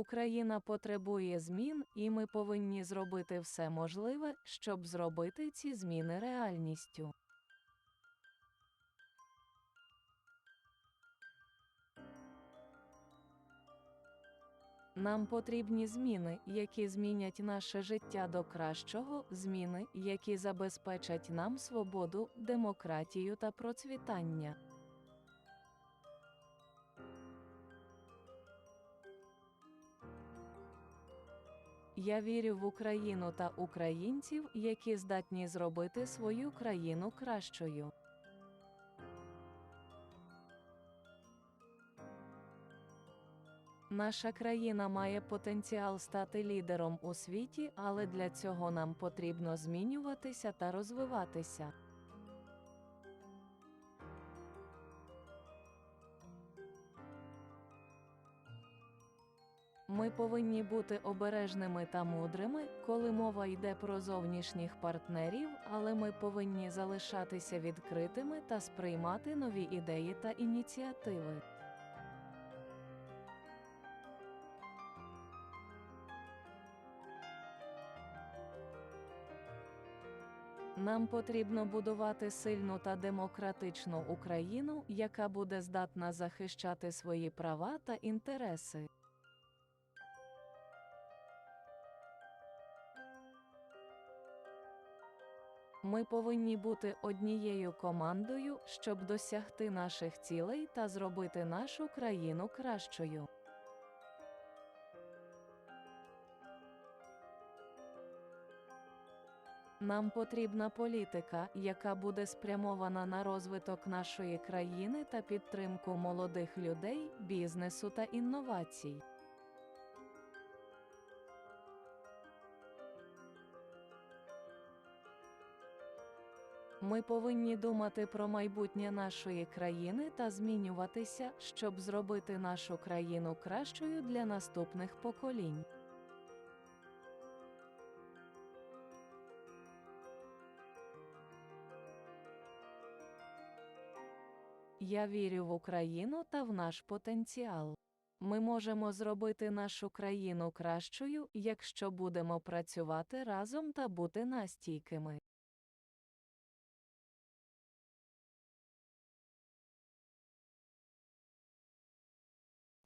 Україна потребує змін, і ми повинні зробити все можливе, щоб зробити ці зміни реальністю. Нам потрібні зміни, які змінять наше життя до кращого, зміни, які забезпечать нам свободу, демократію та процвітання. Я вірю в Україну та українців, які здатні зробити свою країну кращою. Наша країна має потенціал стати лідером у світі, але для цього нам потрібно змінюватися та розвиватися. Ми повинні бути обережними та мудрими, коли мова йде про зовнішніх партнерів, але ми повинні залишатися відкритими та сприймати нові ідеї та ініціативи. Нам потрібно будувати сильну та демократичну Україну, яка буде здатна захищати свої права та інтереси. Ми повинні бути однією командою, щоб досягти наших цілей та зробити нашу країну кращою. Нам потрібна політика, яка буде спрямована на розвиток нашої країни та підтримку молодих людей, бізнесу та інновацій. Ми повинні думати про майбутнє нашої країни та змінюватися, щоб зробити нашу країну кращою для наступних поколінь. Я вірю в Україну та в наш потенціал. Ми можемо зробити нашу країну кращою, якщо будемо працювати разом та бути настійкими.